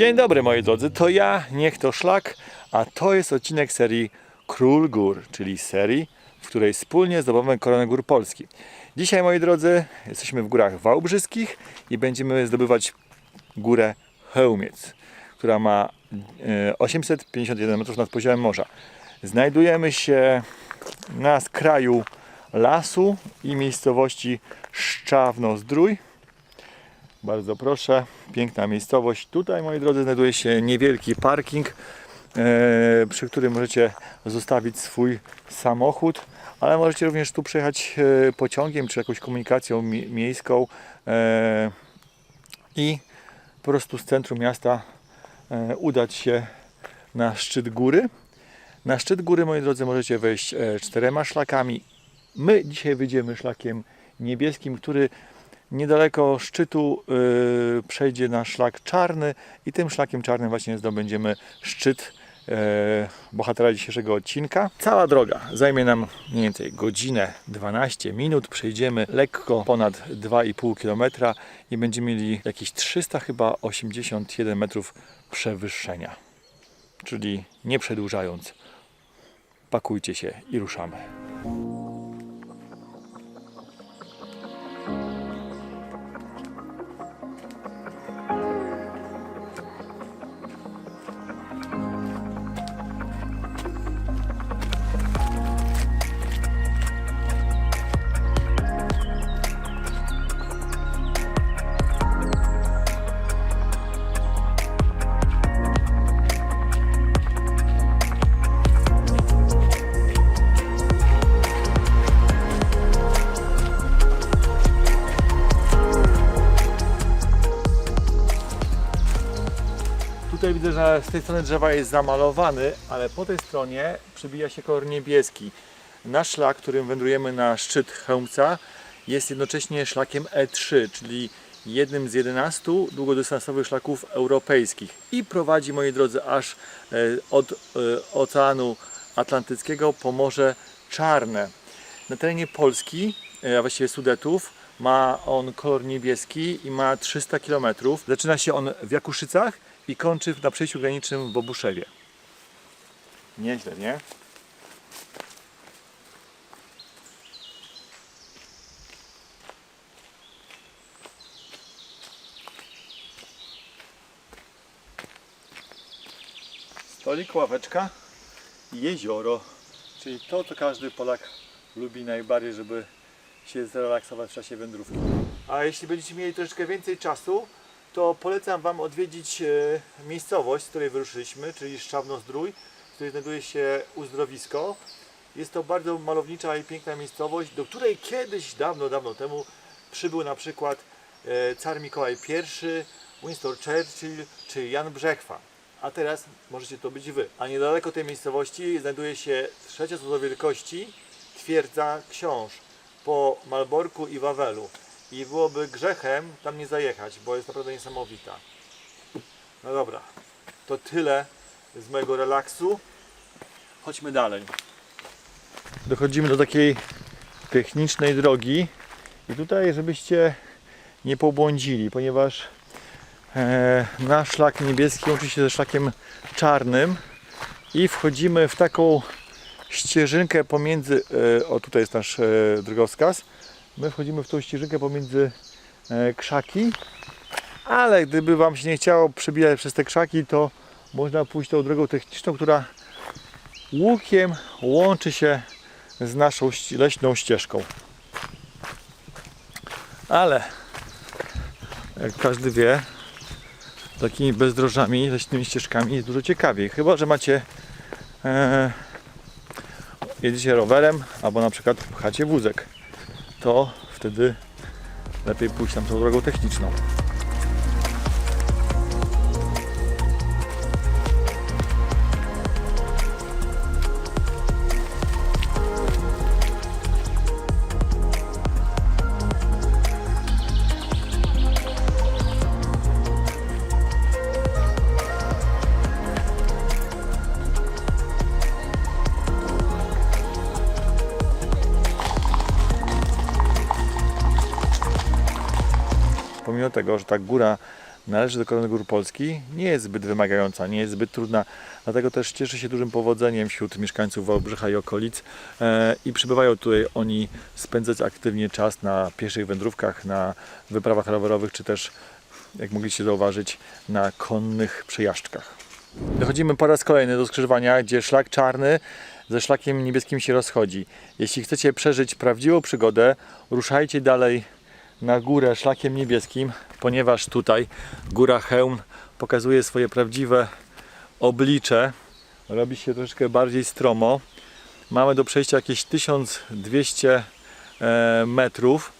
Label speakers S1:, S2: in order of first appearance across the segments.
S1: Dzień dobry moi drodzy, to ja, niech to szlak, a to jest odcinek serii Król Gór, czyli serii, w której wspólnie zdobywamy koronę gór Polski. Dzisiaj moi drodzy, jesteśmy w górach Wałbrzyskich i będziemy zdobywać górę Chełmiec, która ma e, 851 metrów nad poziomem morza. Znajdujemy się na skraju lasu i miejscowości Szczawno-Zdrój. Bardzo proszę, piękna miejscowość. Tutaj, moi drodzy, znajduje się niewielki parking, e, przy którym możecie zostawić swój samochód, ale możecie również tu przejechać e, pociągiem czy jakąś komunikacją mi- miejską e, i po prostu z centrum miasta udać się na szczyt góry. Na szczyt góry, moi drodzy, możecie wejść czterema szlakami. My dzisiaj wyjdziemy szlakiem niebieskim, który niedaleko szczytu y, przejdzie na szlak czarny i tym szlakiem czarnym właśnie zdobędziemy szczyt y, bohatera dzisiejszego odcinka. Cała droga zajmie nam mniej więcej godzinę 12 minut. Przejdziemy lekko ponad 2,5 km i będziemy mieli jakieś 300 chyba 81 metrów przewyższenia. Czyli nie przedłużając, pakujcie się i ruszamy. Tutaj widzę, że z tej strony drzewa jest zamalowany, ale po tej stronie przybija się kolor niebieski. Nasz szlak, którym wędrujemy na szczyt Chełmca, jest jednocześnie szlakiem E3, czyli jednym z 11 długodystansowych szlaków europejskich i prowadzi, moi drodzy, aż e, od e, Oceanu Atlantyckiego po Morze Czarne. Na terenie Polski, e, a właściwie Sudetów, ma on kolor niebieski i ma 300 km. Zaczyna się on w Jakuszycach i kończy na przejściu granicznym w Bobuszewie. Nieźle, nie? Stolik, ławeczka i jezioro. Czyli to, co każdy Polak lubi najbardziej, żeby się zrelaksować w czasie wędrówki. A jeśli będziecie mieli troszeczkę więcej czasu, to polecam Wam odwiedzić e, miejscowość, z której wyruszyliśmy, czyli Szczawno-Zdrój, w której znajduje się uzdrowisko. Jest to bardzo malownicza i piękna miejscowość, do której kiedyś, dawno, dawno temu przybył na przykład e, car Mikołaj I, Winston Churchill czy Jan Brzechwa. A teraz możecie to być Wy. A niedaleko tej miejscowości znajduje się trzecia co do wielkości twierdza książ po Malborku i Wawelu. I byłoby grzechem tam nie zajechać, bo jest naprawdę niesamowita. No dobra, to tyle z mojego relaksu. Chodźmy dalej. Dochodzimy do takiej technicznej drogi i tutaj, żebyście nie pobłądzili, ponieważ e, nasz szlak niebieski łączy się ze szlakiem czarnym i wchodzimy w taką ścieżynkę pomiędzy, e, o tutaj jest nasz e, drogowskaz, my wchodzimy w tą ścieżynkę pomiędzy e, krzaki, ale gdyby Wam się nie chciało przebijać przez te krzaki, to można pójść tą drogą techniczną, która łukiem łączy się z naszą leśną ścieżką. Ale jak każdy wie, takimi bezdrożami, leśnymi ścieżkami jest dużo ciekawiej. Chyba, że macie e, jedziecie rowerem albo na przykład pchacie wózek. To wtedy lepiej pójść tam tą drogą techniczną. Tego, że ta góra należy do Korony Gór Polski, nie jest zbyt wymagająca, nie jest zbyt trudna. Dlatego też cieszy się dużym powodzeniem wśród mieszkańców Wałbrzycha i okolic e, i przybywają tutaj oni spędzać aktywnie czas na pieszych wędrówkach, na wyprawach rowerowych, czy też, jak mogliście zauważyć, na konnych przejażdżkach. Dochodzimy po raz kolejny do skrzyżowania, gdzie szlak czarny ze szlakiem niebieskim się rozchodzi. Jeśli chcecie przeżyć prawdziwą przygodę, ruszajcie dalej na górę szlakiem niebieskim, ponieważ tutaj góra Chełm pokazuje swoje prawdziwe oblicze. Robi się troszeczkę bardziej stromo. Mamy do przejścia jakieś 1200 e, metrów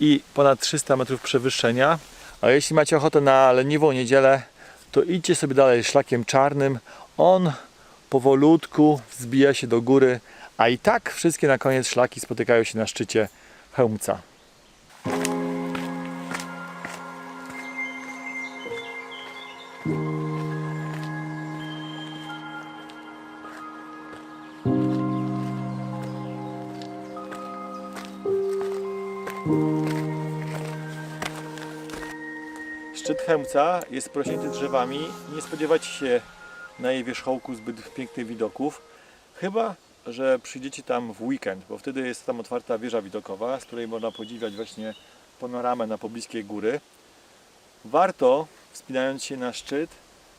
S1: i ponad 300 metrów przewyższenia. A jeśli macie ochotę na leniwą niedzielę, to idźcie sobie dalej szlakiem czarnym. On powolutku wzbija się do góry, a i tak wszystkie na koniec szlaki spotykają się na szczycie Chełmca. Jest porośnięty drzewami. Nie spodziewacie się na jej wierzchołku zbyt pięknych widoków. Chyba, że przyjdziecie tam w weekend, bo wtedy jest tam otwarta wieża widokowa, z której można podziwiać właśnie panoramę na pobliskie góry. Warto, wspinając się na szczyt,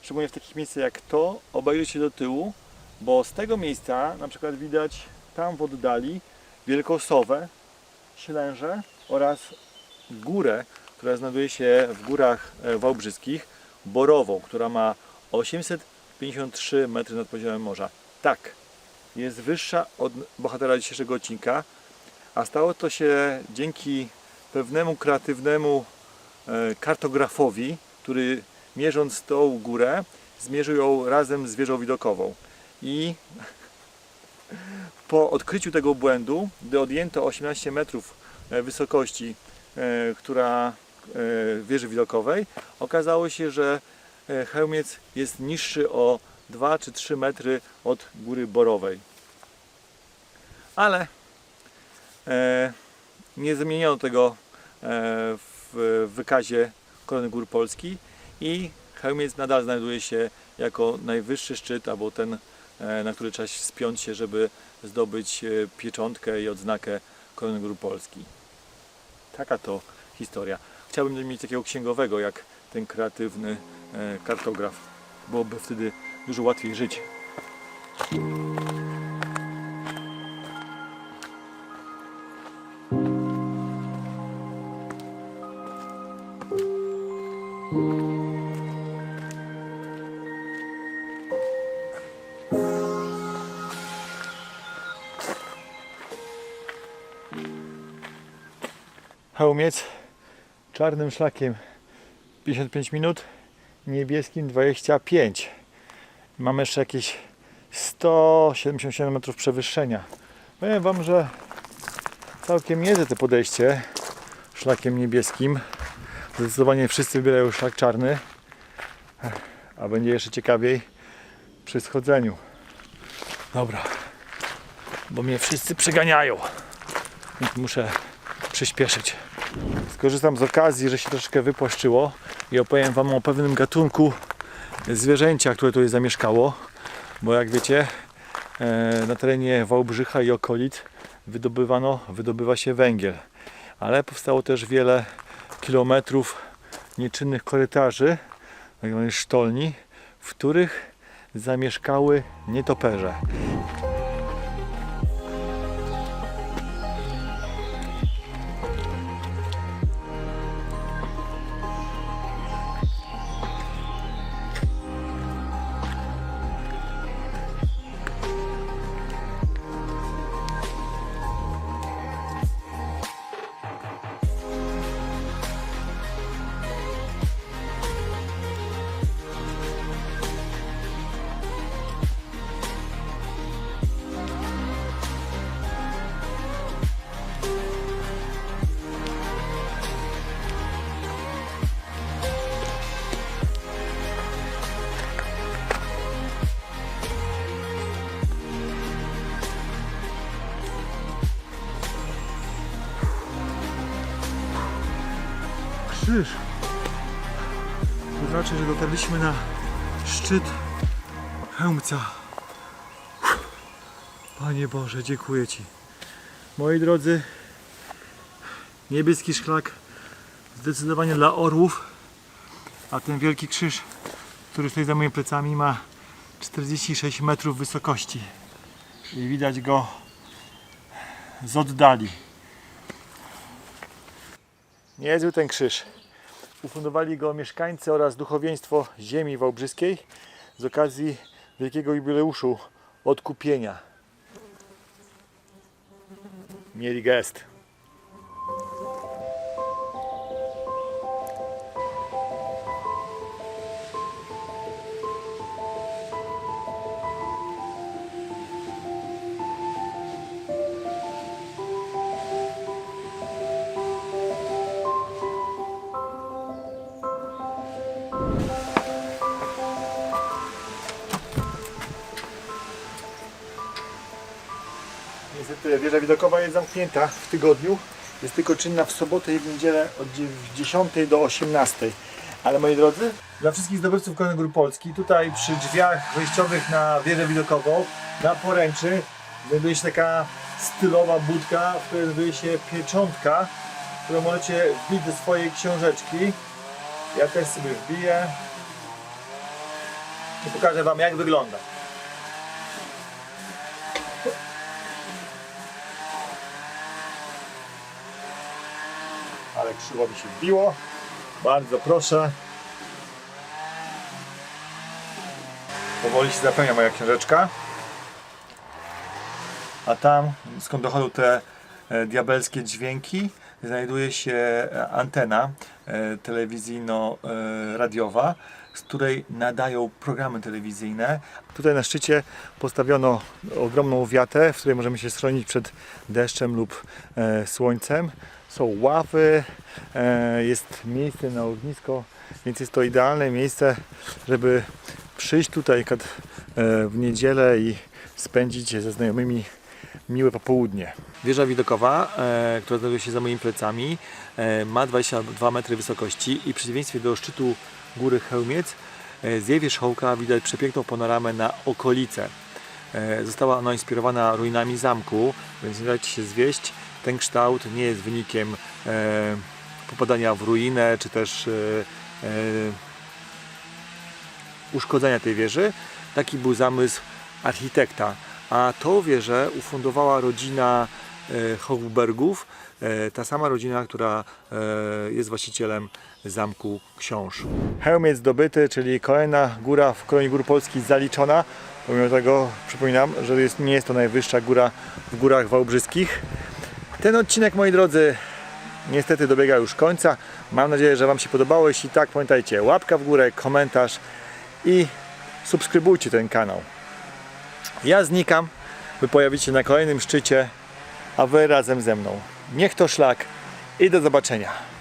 S1: szczególnie w takich miejscach jak to, obejrzeć się do tyłu, bo z tego miejsca na przykład widać tam w oddali Wielką Sowę, Ślęże oraz górę, która znajduje się w górach e, wałbrzyskich, Borową, która ma 853 metry nad poziomem morza. Tak, jest wyższa od bohatera dzisiejszego odcinka, a stało to się dzięki pewnemu kreatywnemu e, kartografowi, który mierząc tą górę, zmierzył ją razem z wieżą widokową. I po odkryciu tego błędu, gdy odjęto 18 metrów e, wysokości, która wieży widokowej, okazało się, że e, Chełmiec jest niższy o 2 czy 3 metry od góry Borowej. Ale e, nie zmieniono tego e, w wykazie Korony Gór Polski i Chełmiec nadal znajduje się jako najwyższy szczyt, albo ten, e, na który trzeba spiąć się, żeby zdobyć e, pieczątkę i odznakę Korony Gór Polski. Taka to historia. Chciałbym mieć takiego księgowego, jak ten kreatywny e, kartograf. Byłoby wtedy dużo łatwiej żyć. Chełmiec czarnym szlakiem 55 minut, niebieskim 25. Mamy jeszcze jakieś 177 metrów przewyższenia. Powiem Wam, że całkiem niezłe to podejście szlakiem niebieskim. Zdecydowanie wszyscy wybierają szlak czarny, a będzie jeszcze ciekawiej przy schodzeniu. Dobra, bo mnie wszyscy przeganiają, więc muszę przyspieszyć. Skorzystam z okazji, że się troszkę wypłaszczyło i opowiem Wam o pewnym gatunku zwierzęcia, które tutaj zamieszkało, bo jak wiecie, e, na terenie Wałbrzycha i okolic wydobywano, wydobywa się węgiel, ale powstało też wiele kilometrów nieczynnych korytarzy, tak zwanych sztolni, w których zamieszkały nietoperze. Krzyż. znaczy, że dotarliśmy na szczyt Chełmca. Panie Boże, dziękuję Ci. Moi drodzy, niebieski szlak zdecydowanie dla orłów, a ten wielki krzyż, który stoi za moimi plecami ma 46 metrów wysokości i widać go z oddali. Niezły ten krzyż. Ufundowali go mieszkańcy oraz duchowieństwo ziemi wałbrzyskiej z okazji wielkiego jubileuszu odkupienia. Mieli gest. Niestety wieża widokowa jest zamknięta w tygodniu. Jest tylko czynna w sobotę i w niedzielę od dzie- 10 do 18. Ale moi drodzy, dla wszystkich zdobywców Kony Gór Polski, tutaj przy drzwiach wejściowych na wieżę widokową, na poręczy, znajduje się taka stylowa budka, w której znajduje się pieczątka, którą możecie wbić do swojej książeczki. Ja też sobie wbiję i pokażę Wam jak wygląda. Ale krzywo się wbiło. Bardzo proszę. Powoli się zapełnia moja książeczka. A tam, skąd dochodzą te e, diabelskie dźwięki, znajduje się e, antena e, telewizyjno-radiowa, z której nadają programy telewizyjne. Tutaj na szczycie postawiono ogromną wiatę, w której możemy się schronić przed deszczem lub słońcem. Są ławy, e, jest miejsce na ognisko, więc jest to idealne miejsce, żeby przyjść tutaj e, w niedzielę i spędzić ze znajomymi miłe popołudnie. Wieża widokowa, e, która znajduje się za moimi plecami, ma 22 metry wysokości i w przeciwieństwie do szczytu góry Chełmiec, z jej wierzchołka widać przepiękną panoramę na okolice. Została ona inspirowana ruinami zamku, więc nie dajcie się zwieść. Ten kształt nie jest wynikiem e, popadania w ruinę, czy też e, e, uszkodzenia tej wieży. Taki był zamysł architekta. A tą wieżę ufundowała rodzina Hochbergów, e, ta sama rodzina, która jest właścicielem zamku Książ. Chełmiec zdobyty, czyli kolejna góra w Kolonii Gór Polskich zaliczona. Pomimo tego przypominam, że jest, nie jest to najwyższa góra w górach wałbrzyskich. Ten odcinek, moi drodzy, niestety dobiega już końca. Mam nadzieję, że Wam się podobało. Jeśli tak, pamiętajcie, łapka w górę, komentarz i subskrybujcie ten kanał. Ja znikam, by pojawić się na kolejnym szczycie, a Wy razem ze mną. Niech to szlak i do zobaczenia.